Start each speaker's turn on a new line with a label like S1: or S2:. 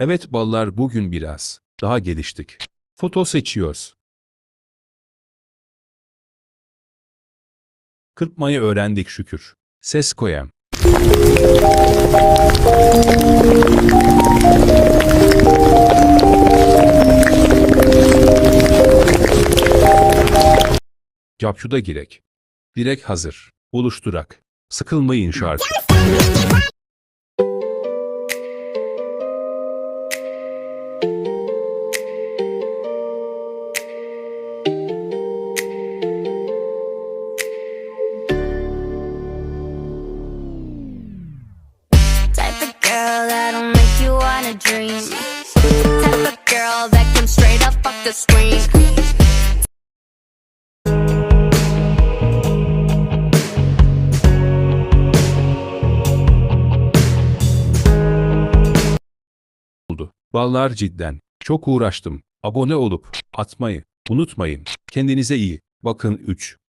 S1: Evet ballar bugün biraz daha geliştik. Foto seçiyoruz. Kırpmayı öğrendik şükür. Ses koyam. Capçuda girek. Direk hazır. Oluşturak. Sıkılmayın şarkı.
S2: The screen.
S1: oldu. Ballar cidden. Çok uğraştım. Abone olup atmayı unutmayın. Kendinize iyi. Bakın 3.